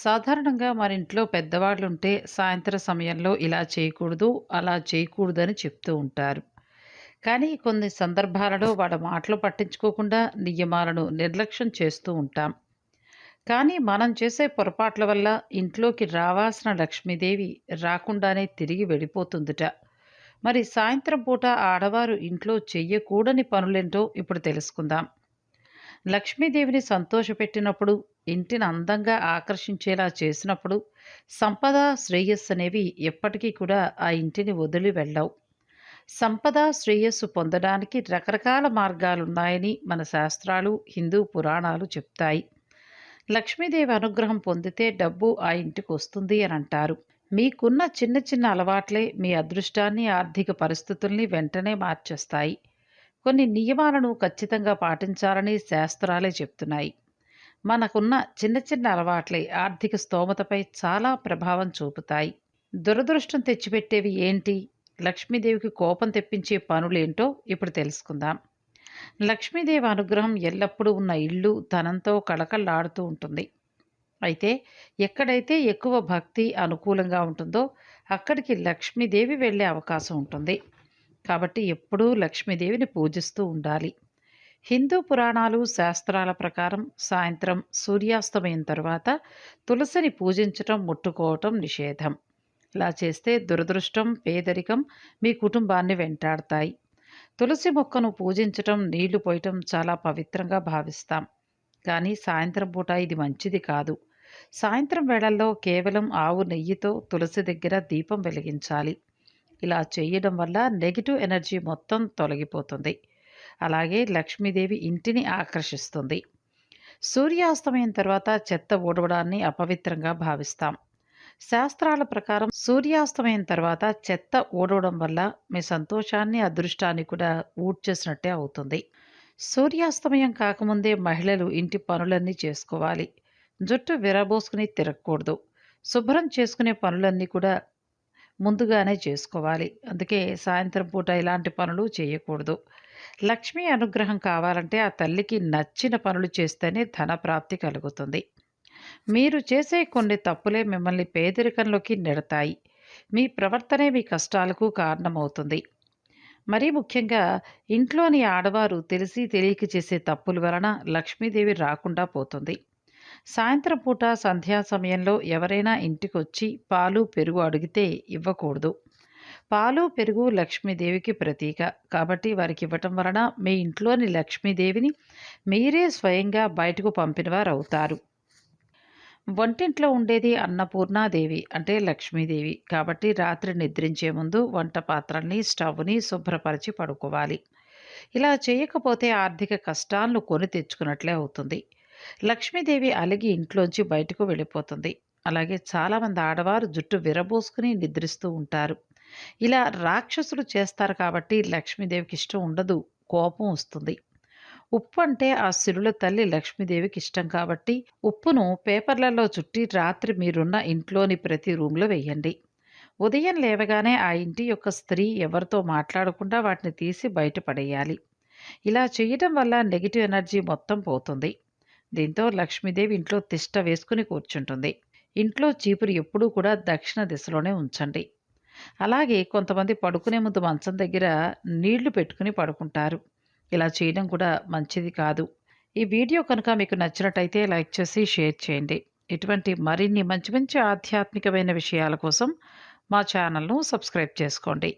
సాధారణంగా మన ఇంట్లో పెద్దవాళ్ళు ఉంటే సాయంత్రం సమయంలో ఇలా చేయకూడదు, అలా చేయకూడదని చెప్తూ ఉంటారు. కానీ కొన్ని సందర్భాలలో వాళ్ళ మాటలు పట్టించుకోకుండా నియమాలను నిర్లక్ష్యం చేస్తూ ఉంటాం. కానీ మనం చేసే పొరపాట్ల వల్ల ఇంట్లోకి రావాల్సిన లక్ష్మీదేవి రాకుండానే తిరిగి వెళ్ళిపోతుందిట. మరి సాయంత్రం పూట ఆడవారు ఇంట్లో చెయ్యకూడని పనులేంటో ఇప్పుడు తెలుసుకుందాం. లక్ష్మీదేవిని సంతోషపెట్టినప్పుడు, ఇంటిని అందంగా ఆకర్షించేలా చేసినప్పుడు, సంపద, శ్రేయస్సు అనేవి ఎప్పటికీ కూడా ఆ ఇంటిని వదిలి వెళ్ళవు. సంపద, శ్రేయస్సు పొందడానికి రకరకాల మార్గాలున్నాయని మన శాస్త్రాలు, హిందూ పురాణాలు చెప్తాయి. లక్ష్మీదేవి అనుగ్రహం పొందితే డబ్బు ఆ ఇంటికి వస్తుంది అని అంటారు మీకున్న చిన్న చిన్న అలవాట్లే మీ అదృష్టాన్ని, ఆర్థిక పరిస్థితుల్ని వెంటనే మార్చేస్తాయి. కొన్ని నియమాలను ఖచ్చితంగా పాటించాలని శాస్త్రాలే చెప్తున్నాయి. మనకున్న చిన్న చిన్న అలవాట్లే ఆర్థిక స్తోమతపై చాలా ప్రభావం చూపుతాయి. దురదృష్టం తెచ్చిపెట్టేవి ఏంటి? లక్ష్మీదేవికి కోపం తెప్పించే పనులేంటో ఇప్పుడు తెలుసుకుందాం. లక్ష్మీదేవి అనుగ్రహం ఎల్లప్పుడూ ఉన్న ఇల్లు ధనంతో కళకళలాడుతూ ఉంటుంది. అయితే ఎక్కడైతే ఎక్కువ భక్తి అనుకూలంగా ఉంటుందో అక్కడికి లక్ష్మీదేవి వెళ్ళే అవకాశం ఉంటుంది. కాబట్టి ఎప్పుడూ లక్ష్మీదేవిని పూజిస్తూ ఉండాలి. హిందూ పురాణాలు, శాస్త్రాల ప్రకారం సాయంత్రం సూర్యాస్తమయం తరువాత తులసిని పూజించటం, ముట్టుకోవటం నిషేధం. ఇలా చేస్తే దురదృష్టం, పేదరికం మీ కుటుంబాన్ని వెంటాడతాయి. తులసి మొక్కను పూజించటం, నీళ్ళు పోయటం చాలా పవిత్రంగా భావిస్తాం. కానీ సాయంత్రం పూట ఇది మంచిది కాదు. సాయంత్రం వేళల్లో కేవలం ఆవు నెయ్యితో తులసి దగ్గర దీపం వెలిగించాలి. ఇలా చేయడం వల్ల నెగిటివ్ ఎనర్జీ మొత్తం తొలగిపోతుంది. అలాగే లక్ష్మీదేవి ఇంటిని ఆకర్షిస్తుంది. సూర్యాస్తమయం తర్వాత చెత్త ఊడవడాన్ని అపవిత్రంగా భావిస్తాం. శాస్త్రాల ప్రకారం సూర్యాస్తమయం తర్వాత చెత్త ఊడవడం వల్ల మీ సంతోషాన్ని, అదృష్టాన్ని కూడా ఊడ్చేసినట్టే అవుతుంది. సూర్యాస్తమయం కాకముందే మహిళలు ఇంటి పనులన్నీ చేసుకోవాలి. జుట్టు విరబోసుకుని తిరగకూడదు. శుభ్రం చేసుకునే పనులన్నీ కూడా ముందుగానే చేసుకోవాలి. అందుకే సాయంత్రం పూట ఇలాంటి పనులు చేయకూడదు. లక్ష్మీ అనుగ్రహం కావాలంటే ఆ తల్లికి నచ్చిన పనులు చేస్తేనే ధన ప్రాప్తి కలుగుతుంది. మీరు చేసే కొన్ని తప్పులే మిమ్మల్ని పేదరికంలోకి నెడతాయి. మీ ప్రవర్తనే మీ కష్టాలకు కారణమవుతుంది. మరీ ముఖ్యంగా ఇంట్లోని ఆడవారు తెలిసి తెలియక చేసే తప్పుల వలన లక్ష్మీదేవి రాకుండా పోతుంది. సాయంత్రం పూట సంధ్యా సమయంలో ఎవరైనా ఇంటికొచ్చి పాలు, పెరుగు అడిగితే ఇవ్వకూడదు. పాలు, పెరుగు లక్ష్మీదేవికి ప్రతీక. కాబట్టి వారికి ఇవ్వటం వలన మీ ఇంట్లోని లక్ష్మీదేవిని మీరే స్వయంగా బయటకు పంపినవారు అవుతారు వంటింట్లో ఉండేది అన్నపూర్ణాదేవి అంటే లక్ష్మీదేవి. కాబట్టి రాత్రి నిద్రించే ముందు వంట పాత్రల్ని, స్టవ్‌ని శుభ్రపరచి పడుకోవాలి. ఇలా చేయకపోతే ఆర్థిక కష్టాలను కొని తెచ్చుకున్నట్లే అవుతుంది. లక్ష్మీదేవి అలిగి ఇంట్లోంచి బయటకు వెళ్ళిపోతుంది. అలాగే చాలామంది ఆడవారు జుట్టు విరబోసుకుని నిద్రిస్తూ ఉంటారు. ఇలా రాక్షసులు చేస్తారు కాబట్టి లక్ష్మీదేవికి ఇష్టం ఉండదు. కోపం వస్తుంది. ఉప్పు అంటే ఆ సిరుల తల్లి లక్ష్మీదేవికి ఇష్టం కాబట్టి ఉప్పును పేపర్లలో చుట్టి రాత్రి మీరున్న ఇంట్లోని ప్రతి రూమ్‌లో వేయండి. ఉదయం లేవగానే ఆ ఇంటి యొక్క స్త్రీ ఎవరితో మాట్లాడకుండా వాటిని తీసి బయటపడేయాలి ఇలా చేయటం వల్ల నెగిటివ్ ఎనర్జీ మొత్తం పోతుంది. దీంతో లక్ష్మీదేవి ఇంట్లో తిష్ట వేసుకుని కూర్చుంటుంది. ఇంట్లో చీపురు ఎప్పుడూ కూడా దక్షిణ దిశలోనే ఉంచండి. అలాగే కొంతమంది పడుకునే ముందు మంచం దగ్గర నీళ్ళు పెట్టుకుని పడుకుంటారు. ఇలా చేయడం కూడా మంచిది కాదు. ఈ వీడియో కనుక మీకు నచ్చినట్టయితే లైక్ చేసి షేర్ చేయండి. ఇటువంటి మరిన్ని మంచి మంచి ఆధ్యాత్మికమైన విషయాల కోసం మా ఛానల్‌ను సబ్స్క్రైబ్ చేసుకోండి.